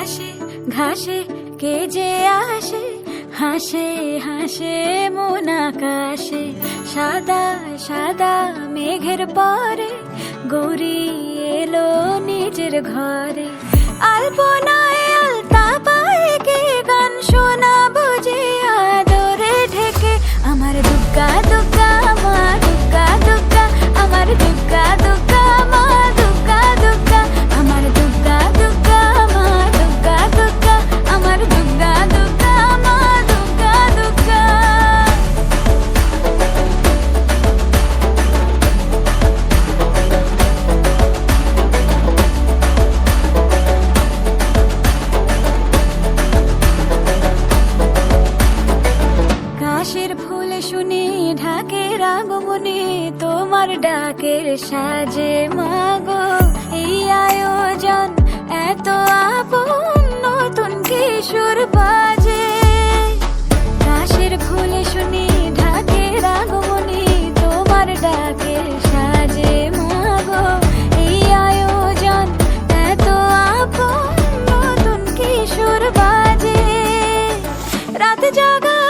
ঘাসে ঘাসে কে যে আসে? হাসে হাসে মন আকাশে। সাদা সাদা মেঘের পরে গৌরী এলো নিজের ঘরে। আলপনায় তোমার ডাকের সাজে মাগো। এই আয়োজন এত আপন, নতুন কিশোর বাজে। কাশের ফুল শুনি ঢাকের আগমনে, তোমার ডাকের সাজে মাগো। এই আয়োজন এত আপন, নতুন কিশোর বাজে। রাত জাগালো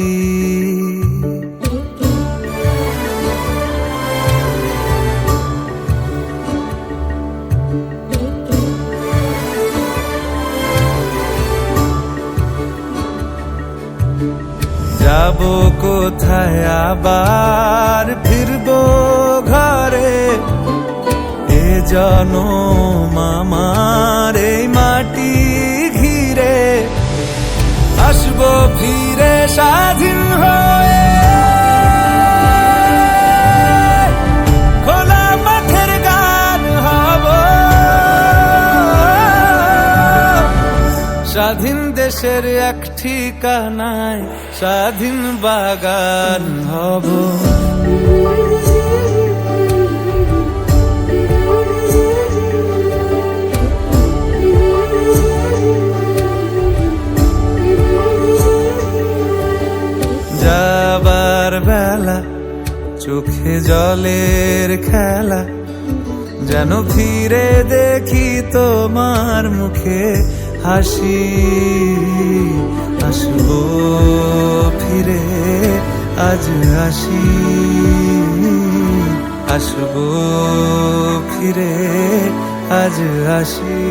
যাব কোথায় আবার? ফিরবো ঘরে। এ জন মামার এই মাটি ঘিরে। আসব ফিরে স্বাধীন স্বাধীন দেশের এক ঠিকানায় স্বাধীন বাগান হব। যাবার বেলা চোখে জলের খেলা, যেন ফিরে দেখি তোমার মুখে হাসি আসব ফিরে আজ আসি আসব ফিরে আজ আসি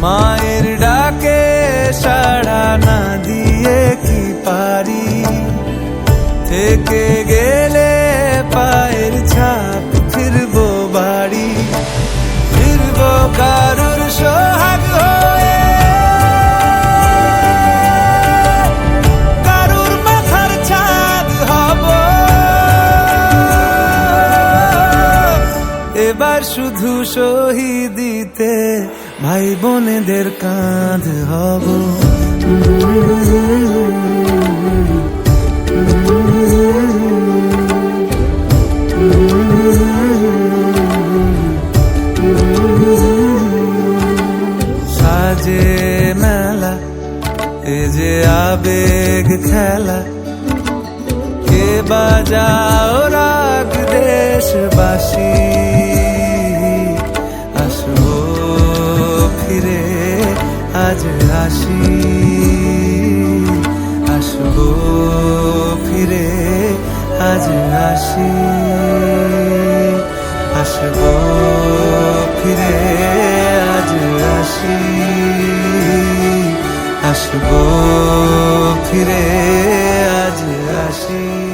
মায়ের ডাকে সাড়া না দিয়ে কি পারি? থেকে গেলে পায়ের ছাপ ফিরবো বাড়ি। ফিরবো কারুর সোহাগ হয়ে। কারুর মাথার ছাদ হব। এবার শুধু শহীদিতে ভাই বোনেদের কাঁধ হব। সাজে মেলা এ যে আবেগ খেলা। কে বাজাও রাগ দেশবাসী। আসি আসব ফিরে আজ আসি আসব ফিরে আজ আসি আসব ফিরে আজ আসি